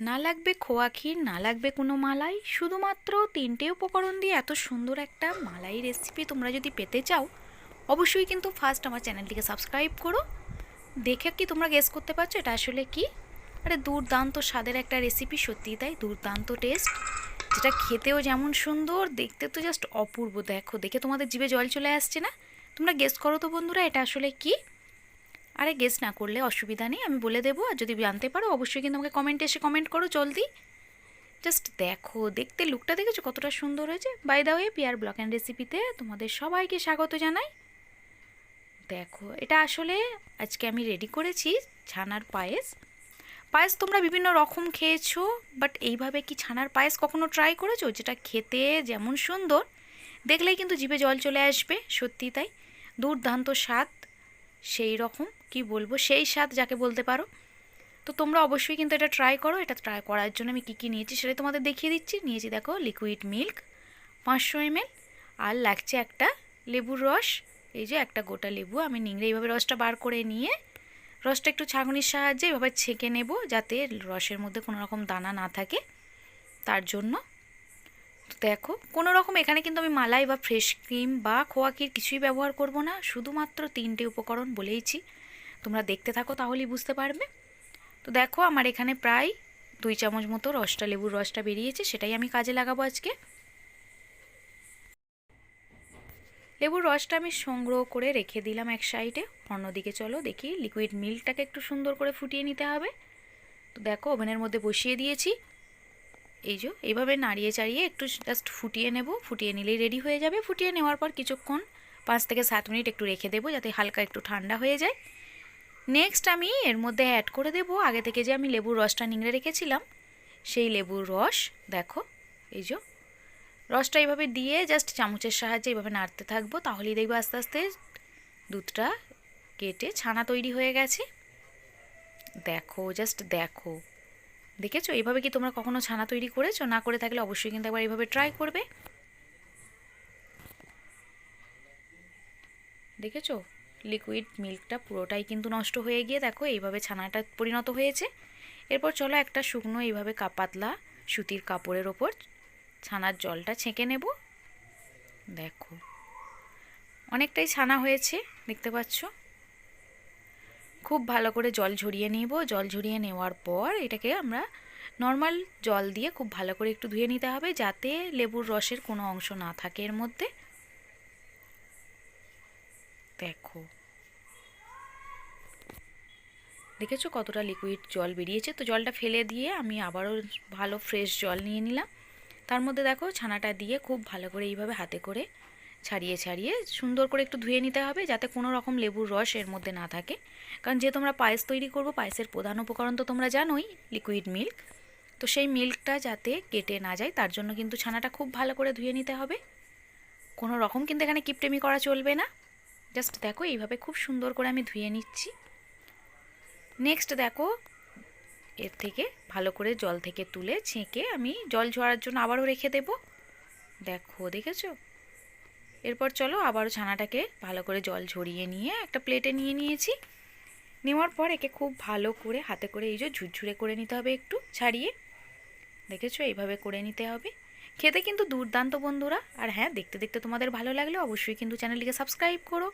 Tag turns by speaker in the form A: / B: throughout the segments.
A: না লাগবে খোয়া ক্ষীর, না লাগবে কোনো মালাই, শুধুমাত্র তিনটে উপকরণ দিয়ে এত সুন্দর একটা মালাই রেসিপি তোমরা যদি পেতে চাও, অবশ্যই কিন্তু ফার্স্ট আমার চ্যানেলটিকে সাবস্ক্রাইব করো। দেখে কি তোমরা গেস করতে পারছ এটা আসলে কি? আরে দুর্দান্ত স্বাদের একটা রেসিপি সত্যিই তাই, দুর্দান্ত টেস্ট যেটা খেতেও যেমন সুন্দর, দেখতে তো জাস্ট অপূর্ব। দেখো, দেখে তোমাদের জিভে জল চলে আসছে না? তোমরা গেস করো তো বন্ধুরা, এটা আসলে কি? আরে গেস না করলে অসুবিধা নেই, আমি বলে দেবো। আর যদি জানতে পারো, অবশ্যই কিন্তু আমাকে কমেন্টে এসে কমেন্ট করো জলদি। জাস্ট দেখো, দেখতে লুকটা দেখেছ? কতটা সুন্দর হয়েছে। বাই দা ওয়ে পিয়ার ব্লক অ্যান্ড রেসিপিতে তোমাদের সবাইকে স্বাগত জানাই। দেখো, এটা আসলে আজকে আমি রেডি করেছি ছানার পায়েস। পায়েস তোমরা বিভিন্ন রকম খেয়েছো বাট এইভাবে কি ছানার পায়েস কখনো ট্রাই করেছ? যেটা খেতে যেমন সুন্দর, দেখলেই কিন্তু জিভে জল চলে আসবে, সত্যি তাই। দুর্দান্ত স্বাদ। সেই রকম, কি বলব, সেই স্বাদ যাকে বলতে পারো। তো তোমরা অবশ্যই কিন্তু এটা ট্রাই করো, এটা ট্রাই করার জন্য আমি কী কী নিয়েছি সেটা তোমাদের দেখিয়ে দিচ্ছি। নিয়েছি দেখো লিকুইড মিল্ক পাঁচশো এমএল আর লাগছে একটা লেবুর রস। এই যে একটা গোটা লেবু, আমি নিংড়ে এইভাবে রসটা বার করে নিয়ে রসটা একটু ছাঁকনির সাহায্যে এভাবে ছেঁকে নেব যাতে রসের মধ্যে কোনো রকম দানা না থাকে। তার জন্য দেখো কোনো রকম এখানে কিন্তু আমি মালাই বা ফ্রেশ ক্রিম বা খোয়া ক্ষীর কিছুই ব্যবহার করব না, শুধুমাত্র তিনটে উপকরণ বলেইছি। তোমরা দেখতে থাকো, তাহলেই বুঝতে পারবে। তো দেখো, আমার এখানে প্রায় দুই চামচ মতো রসটা, লেবুর রসটা বেরিয়েছে, সেটাই আমি কাজে লাগাবো আজকে। লেবুর রসটা আমি সংগ্রহ করে রেখে দিলাম এক সাইডে। অন্যদিকে চলো দেখি লিকুইড মিল্কটাকে একটু সুন্দর করে ফুটিয়ে নিতে হবে। তো দেখো, ওভেনের মধ্যে বসিয়ে দিয়েছি। এই যে, এইভাবে নাড়িয়ে চাড়িয়ে একটু জাস্ট ফুটিয়ে নেব। ফুটিয়ে নিলেই রেডি হয়ে যাবে। ফুটিয়ে নেওয়ার পর কিছুক্ষণ, পাঁচ থেকে সাত মিনিট একটু রেখে দেবো যাতে হালকা একটু ঠান্ডা হয়ে যায়। নেক্সট আমি এর মধ্যে অ্যাড করে দেব। আগে থেকে যে আমি লেবুর রসটা নিংড়ে রেখেছিলাম, সেই লেবুর রস, দেখো, এই যে, রসটা এইভাবে দিয়ে জাস্ট চামচের সাহায্যে এইভাবে নাড়তে থাকব। তাহলেই দেখব আস্তে আস্তে দুধটা কেটে ছানা তৈরি হয়ে গেছে। দেখো জাস্ট দেখো। দেখেছ? এইভাবে কি তোমরা কখনো ছানা তৈরি করেছ? না করে থাকলে অবশ্যই কিন্তু একবার এইভাবে ট্রাই করবে। দেখেছ? লিকুইড মিল্কটা পুরোটাই কিন্তু নষ্ট হয়ে গিয়ে দেখো, এইভাবে ছানাটা পরিণত হয়েছে। এরপর চলো একটা শুকনো এইভাবে কাপাতলা সুতির কাপড়ের ওপর ছানার জলটা ছেঁকে নেব। দেখো, অনেকটাই ছানা হয়েছে, দেখতে পাচ্ছ? খুব ভালো করে জল ঝরিয়ে নেব। জল ঝরিয়ে নেওয়ার পর এটাকে আমরা নর্মাল জল দিয়ে খুব ভালো করে একটু ধুয়ে নিতে হবে যাতে লেবুর রসের কোনো অংশ না থাকে এর মধ্যে। দেখো। দেখেছ কতটা লিকুইড জল বেরিয়েছে? তো জলটা ফেলে দিয়ে আমি আবারও ভালো ফ্রেশ জল নিয়ে নিলাম। তার মধ্যে দেখো ছানাটা দিয়ে খুব ভালো করে এইভাবে হাতে করে ছাড়িয়ে ছাড়িয়ে সুন্দর করে একটু ধুয়ে নিতে হবে যাতে কোনো রকম লেবুর রস এর মধ্যে না থাকে। কারণ যে তোমরা পায়েস তৈরি করব, পায়েসের প্রধান উপকরণ তো তোমরা জানোই লিকুইড মিল্ক তো সেই মিল্কটা যাতে কেটে না যায়, তার জন্য কিন্তু ছানাটা খুব ভালো করে ধুয়ে নিতে হবে। কোনো রকম কিন্তু এখানে কিপটেমি করা চলবে না। জাস্ট দেখো, এইভাবে খুব সুন্দর করে আমি ধুয়ে নিচ্ছি। নেক্সট দেখো, এর থেকে ভালো করে জল থেকে তুলে ছেঁকে আমি জল ঝরার জন্য আবারও রেখে দেব। দেখো, দেখেছ? এরপর চলো আবারও ছানাটাকে ভালো করে জল ঝরিয়ে নিয়ে একটা প্লেটে নিয়ে নিয়েছি। নেওয়ার পর একে খুব ভালো করে হাতে করে এই যে ঝুরঝুরে করে নিতে হবে একটু ছাড়িয়ে। দেখেছ? এইভাবে করে নিতে হবে। খেতে কিন্তু দুর্দান্ত বন্ধুরা। আর হ্যাঁ দেখতে দেখতে তোমাদের ভালো লাগলে অবশ্যই কিন্তু চ্যানেলটিকে সাবস্ক্রাইব করো।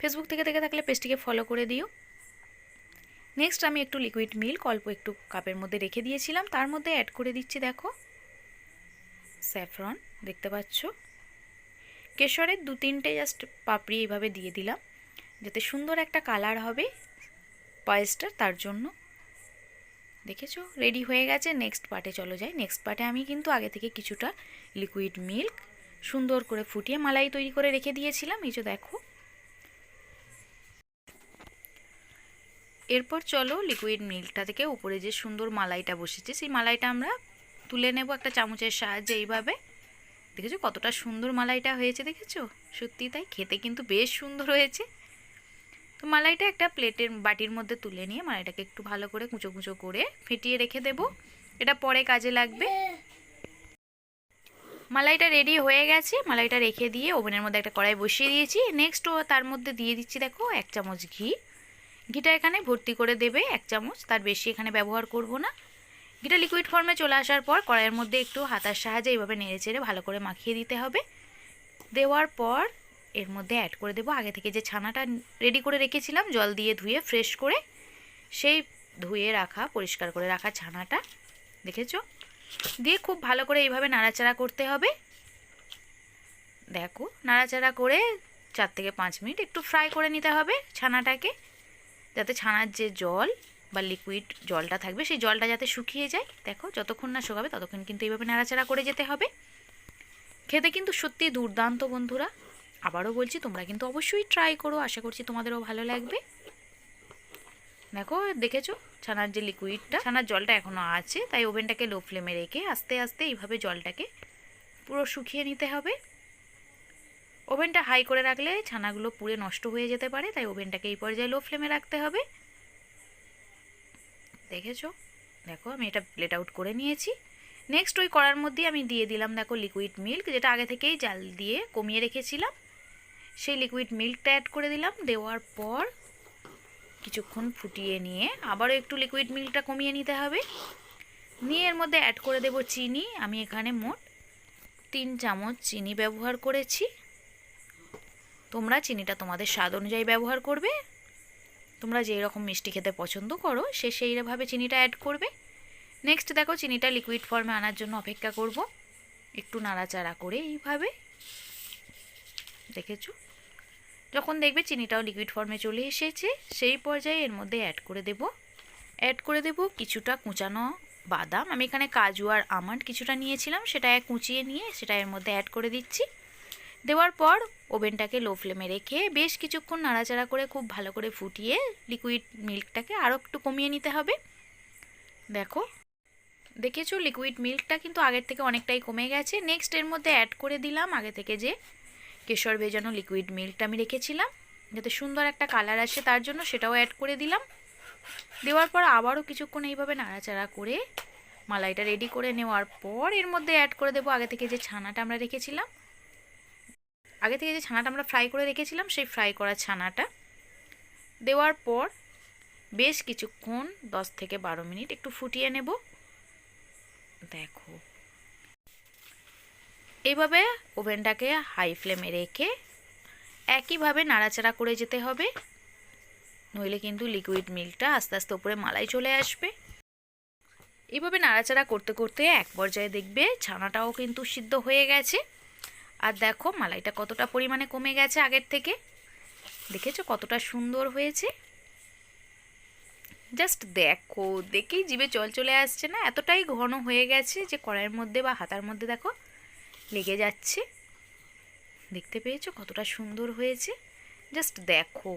A: ফেসবুক থেকে দেখে থাকলে পেজটিকে ফলো করে দিও। নেক্সট আমি একটু লিকুইড মিল্ক অল্প একটু কাপের মধ্যে রেখে দিয়েছিলাম। তার মধ্যে অ্যাড করে দিচ্ছি, দেখো। স্যাফরন দেখতে পাচ্ছ? কেশরের দু তিনটে জাস্ট পাপড়ি এইভাবে দিয়ে দিলাম, যাতে সুন্দর একটা কালার হবে পায়েসটার তার জন্য। দেখেছ? রেডি হয়ে গেছে। নেক্সট পার্টে চলো যাই। নেক্সট পার্টে আমি কিন্তু আগে থেকে কিছুটা লিকুইড মিল্ক সুন্দর করে ফুটিয়ে মালাই তৈরি করে রেখে দিয়েছিলাম। এই যে দেখো। এরপর চলো লিকুইড মিল্কটা থেকে উপরে যে সুন্দর মালাইটা বসেছে, সেই মালাইটা আমরা তুলে নেব একটা চামচের সাহায্যে এইভাবে। দেখেছ? কতটা সুন্দর মালাইটা হয়েছে, দেখেছ? সত্যি তাই? খেতে কিন্তু বেশ সুন্দর হয়েছে। তো মালাইটা একটা প্লেটের বাটির মধ্যে তুলে নিয়ে মালাইটাকে একটু ভালো করে কুঁচো কুঁচো করে ফেটিয়ে রেখে দেব। এটা পরে কাজে লাগবে। মালাইটা রেডি হয়ে গেছে। মালাইটা রেখে দিয়ে ওভেনের মধ্যে একটা কড়াই বসিয়ে দিয়েছি। নেক্সট তার মধ্যে দিয়ে দিচ্ছি, দেখো, এক চামচ ঘি। ঘিটা এখানে ভর্তি করে দেবে এক চামচ। তার বেশি এখানে ব্যবহার করব না। ঘিটা লিকুইড ফর্মে চলে আসার পর কড়াইয়ের মধ্যে একটু হাতার সাহায্যে এইভাবে নেড়ে চেড়ে ভালো করে মাখিয়ে দিতে হবে। দেওয়ার পর এর মধ্যে অ্যাড করে দেবো আগে থেকে যে ছানাটা রেডি করে রেখেছিলাম, জল দিয়ে ধুয়ে ফ্রেশ করে সেই ধুয়ে রাখা, পরিষ্কার করে রাখা ছানাটা। দেখেছ? দিয়ে খুব ভালো করে এইভাবে নাড়াচাড়া করতে হবে। দেখো, নাড়াচাড়া করে চার থেকে পাঁচ মিনিট একটু ফ্রাই করে নিতে হবে ছানাটাকে, যাতে ছানার যে জল বা লিকুইড জলটা থাকবে, সেই জলটা যাতে শুকিয়ে যায়, দেখো যতক্ষণ না শুকাবে ততক্ষণ কিন্তু এইভাবে নাড়াচাড়া করে যেতে হবে। খেতে কিন্তু সত্যি দুর্দান্ত বন্ধুরা। আবারও বলছি, তোমরা কিন্তু অবশ্যই ট্রাই করো, আশা করছি তোমাদেরও ভালো লাগবে। দেখো, দেখেছ? ছানার যে লিকুইডটা ছানার জলটা এখনও আছে, তাই ওভেনটাকে লো ফ্লেমে রেখে আস্তে আস্তে এইভাবে জলটাকে পুরো শুকিয়ে নিতে হবে। ওভেনটা হাই করে রাখলে ছানাগুলো পুড়ে নষ্ট হয়ে যেতে পারে, তাই ওভেনটাকে এই পর্যায়ে লো ফ্লেমে রাখতে হবে। দেখেছ? দেখো, আমি এটা প্লেট আউট করে নিয়েছি। নেক্সট ওই কড়ার মধ্যে আমি দিয়ে দিলাম, দেখো লিকুইড মিল্ক যেটা আগে থেকেই জাল দিয়ে কমিয়ে রেখেছিলাম। সেই লিকুইড মিল্কটা অ্যাড করে দিলাম, দেওয়ার পর কিছুক্ষণ ফুটিয়ে নিয়ে আবারও একটু লিকুইড মিল্কটা কমিয়ে নিতে হবে। নিয়ে এর মধ্যে অ্যাড করে দেব চিনি। আমি এখানে মোট তিন চামচ চিনি ব্যবহার করেছি। তোমরা চিনিটা তোমাদের স্বাদ অনুযায়ী ব্যবহার করবে। তোমরা যেই রকম মিষ্টি খেতে পছন্দ করো, সে সেইভাবে চিনিটা অ্যাড করবে। নেক্সট দেখো, চিনিটা লিকুইড ফর্মে আনার জন্য অপেক্ষা করব। একটু নাড়াচাড়া করে এইভাবে। দেখেছ? যখন দেখবে চিনিটাও লিকুইড ফর্মে চলে এসেছে, সেই পর্যায়ে এর মধ্যে অ্যাড করে দেব। অ্যাড করে দেব কিছুটা কুচানো বাদাম। আমি এখানে কাজু আর আমন্ড কিছুটা নিয়েছিলাম, সেটা কুচিয়ে নিয়ে সেটা এর মধ্যে অ্যাড করে দিচ্ছি। দেওয়ার পর ওভেনটাকে লো ফ্লেমে রেখে বেশ কিছুক্ষণ নাড়াচাড়া করে খুব ভালো করে ফুটিয়ে লিকুইড মিল্কটাকে আরও একটু কমিয়ে নিতে হবে। দেখো, দেখেছ? লিকুইড মিল্কটা কিন্তু আগের থেকে অনেকটাই কমে গেছে। নেক্সট এর মধ্যে অ্যাড করে দিলাম আগে থেকে যে কেশর ভেজানো লিকুইড মিল্কটা আমি রেখেছিলাম। যাতে সুন্দর একটা কালার আসে তার জন্য সেটাও অ্যাড করে দিলাম। দেওয়ার পর আবারও কিছুক্ষণ এইভাবে নাড়াচাড়া করে মালাইটা রেডি করে নেওয়ার পর এর মধ্যে অ্যাড করে দেবো আগে থেকে যে ছানাটা আমরা রেখেছিলাম। আগে থেকে যে ছানাটা আমরা ফ্রাই করে রেখেছিলাম, সেই ফ্রাই করা ছানাটা দেওয়ার পর বেশ কিছুক্ষণ, দশ থেকে বারো মিনিট একটু ফুটিয়ে নেব। দেখো। এইভাবে ওভেনটাকে হাই ফ্লেমে রেখে একইভাবে নাড়াচাড়া করে যেতে হবে। নইলে কিন্তু লিকুইড মিল্কটা আস্তে আস্তে উপরে মালাই চলে আসবে। এইভাবে নাড়াচাড়া করতে করতে এক পর্যায়ে দেখবে ছানাটাও কিন্তু সিদ্ধ হয়ে গেছে। আর দেখো মালাইটা কতটা পরিমাণে কমে গেছে আগের থেকে। দেখেছ কতটা সুন্দর হয়েছে? জাস্ট দেখো, দেখেই জিভে জল চলে আসছে না? এতটাই ঘন হয়ে গেছে যে কড়াইয়ের মধ্যে বা হাতার মধ্যে দেখো লেগে যাচ্ছে। দেখতে পেয়েছ কতটা সুন্দর হয়েছে? জাস্ট দেখো।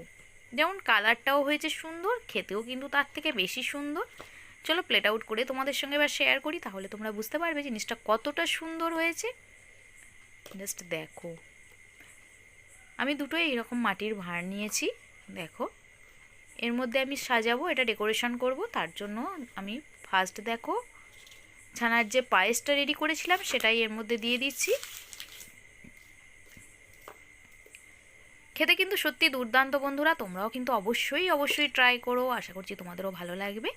A: যেমন কালারটাও হয়েছে সুন্দর, খেতেও কিন্তু তার থেকে বেশি সুন্দর। চলো প্লেট আউট করে তোমাদের সঙ্গে এবার শেয়ার করি, তাহলে তোমরা বুঝতে পারবে জিনিসটা কতটা সুন্দর হয়েছে। জাস্ট দেখো। আমি দুটোই এরকম মাটির ভাঁড় নিয়েছি, দেখো। এর মধ্যে আমি সাজাবো, এটা ডেকোরেশন করব, তার জন্য আমি ফার্স্ট দেখো। ছানার যে পায়েসটা রেডি করেছিলাম, সেটাই এর মধ্যে দিয়ে দিচ্ছি। খেতে কিন্তু সত্যি দুর্দান্ত বন্ধুরা, তোমরাও কিন্তু অবশ্যই অবশ্যই ট্রাই করো, আশা করছি তোমাদেরও ভালো লাগবে।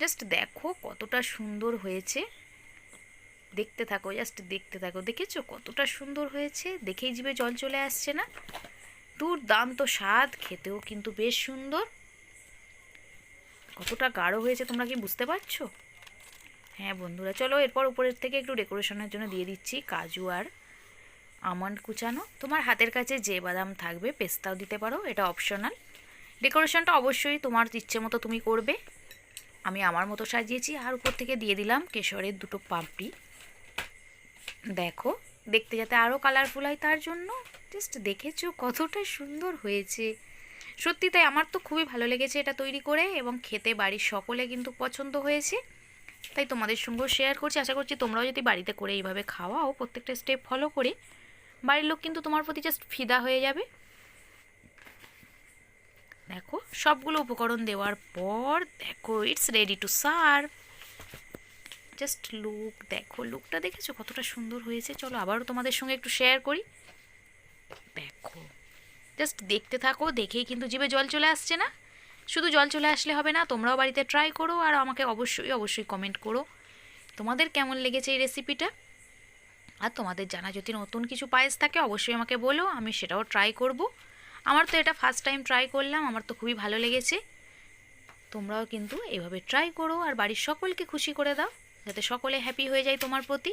A: জাস্ট দেখো কতটা সুন্দর হয়েছে। দেখতে থাকো জাস্ট দেখতে থাকো। দেখেছ কতটা সুন্দর হয়েছে? দেখেই জিভে জল চলে আসছে না? দূর দুর্দান্ত স্বাদ, খেতেও কিন্তু বেশ সুন্দর। কতটা গাঢ় হয়েছে তোমরা কি বুঝতে পারছ? হ্যাঁ বন্ধুরা, চলো এরপর উপরের থেকে একটু ডেকোরেশনের জন্য দিয়ে দিচ্ছি কাজু আর আমন্ড কুচানো। তোমার হাতের কাছে যে বাদাম থাকবে, পেস্তাও দিতে পারো, এটা অপশনাল ডেকোরেশনটা অবশ্যই তোমার ইচ্ছে মতো তুমি করবে। আমি আমার মতো সাজিয়েছি। আর উপর থেকে দিয়ে দিলাম কেশরের দুটো পাপড়ি। দেখো, দেখতে যাতে আরও কালারফুল হয় তার জন্য। জাস্ট দেখেছ কতটা সুন্দর হয়েছে। সত্যি তাই আমার তো খুবই ভালো লেগেছে এটা তৈরি করে এবং খেতে বাড়ির সকলে কিন্তু পছন্দ হয়েছে। তাই তোমাদের সঙ্গেও শেয়ার করছি। আশা করছি তোমরাও যদি বাড়িতে করে এইভাবে খাওয়াও, প্রত্যেকটা স্টেপ ফলো করে, বাড়ির লোক কিন্তু তোমার প্রতি জাস্ট ফিদা হয়ে যাবে। দেখো, সবগুলো উপকরণ দেওয়ার পর, দেখো it's ready to serve just look দেখো লুকটা দেখেছ? কতটা সুন্দর হয়েছে। চলো আবারও তোমাদের সঙ্গে একটু শেয়ার করি। দেখো জাস্ট দেখতে থাকো, দেখেই কিন্তু জিভে জল চলে আসছে না? শুধু জল চলে আসলে হবে না, তোমরাও বাড়িতে ট্রাই করো আর আমাকে অবশ্যই অবশ্যই কমেন্ট করো। তোমাদের কেমন লেগেছে এই রেসিপিটা আর তোমাদের জানা যদি নতুন কিছু পায়েস থাকে, অবশ্যই আমাকে বলো, আমি সেটাও ট্রাই করব। আমার তো এটা ফার্স্ট টাইম ট্রাই করলাম, আমার তো খুবই ভালো লেগেছে। তোমরাও কিন্তু এভাবে ট্রাই করো আর বাড়ির সকলকে খুশি করে দাও। যাতে সকলে হ্যাপি হয়ে যায় তোমার প্রতি।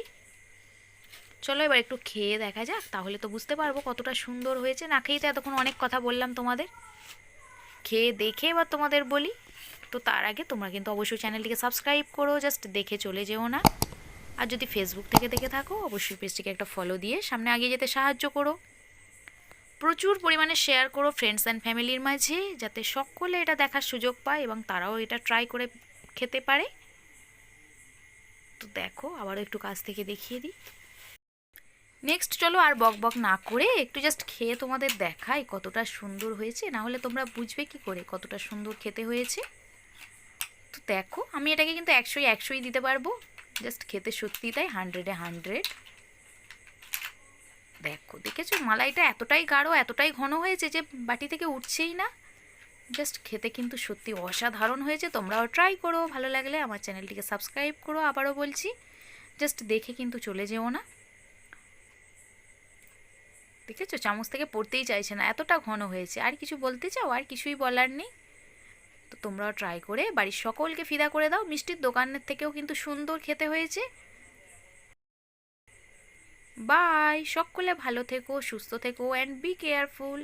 A: চলো এবার একটু খেয়ে দেখা যাক, তাহলে তো বুঝতে পারব কতটা সুন্দর হয়েছে। না খেয়ে তো এতক্ষণ অনেক কথা বললাম তোমাদের। খেয়ে দেখে এবার তোমাদের বলি। তো তার আগে তোমরা কিন্তু অবশ্যই চ্যানেলটিকে সাবস্ক্রাইব করো জাস্ট দেখে চলে যেও না। আর যদি ফেসবুক থেকে দেখে থাকো, অবশ্যই পেজটিকে একটা ফলো দিয়ে সামনে এগিয়ে যেতে সাহায্য করো। প্রচুর পরিমাণে শেয়ার করো ফ্রেন্ডস অ্যান্ড ফ্যামিলির মাঝে, যাতে সকলে এটা দেখার সুযোগ পায় এবং তারাও এটা ট্রাই করে খেতে পারে। তো দেখো, আবারও একটু কাছ থেকে দেখিয়ে দিই। নেক্সট চলো আর বক বক না করে একটু জাস্ট খেয়ে তোমাদের দেখাই কতটা সুন্দর হয়েছে। না হলে তোমরা বুঝবে কি করে কতটা সুন্দর খেতে হয়েছে। তো দেখো, আমি এটাকে কিন্তু একশোই একশোই দিতে পারব। জাস্ট খেতে সত্যি তাই হান্ড্রেডে হান্ড্রেড দেখো, দেখেছ? মালাইটা এতটাই গাঢ়, এতটাই ঘন হয়েছে যে বাটি থেকে উঠছেই না। জাস্ট খেতে কিন্তু সত্যি অসাধারণ হয়েছে। তোমরাও ট্রাই করো, ভালো লাগলে আমার চ্যানেলটিকে সাবস্ক্রাইব করো। আবারও বলছি, জাস্ট দেখে কিন্তু চলে যেও না। দেখেছ? চামচ থেকে পড়তেই চাইছে না। এতটা ঘন হয়েছে। আর কিছু বলতে চাও? আর কিছুই বলার নেই। তো তোমরাও ট্রাই করে, বাড়ির সকলকে ফিদা করে দাও। মিষ্টির দোকানের থেকেও কিন্তু সুন্দর খেতে হয়েছে। বাই সকলে ভালো থেকো, সুস্থ থেকো অ্যান্ড বি কেয়ারফুল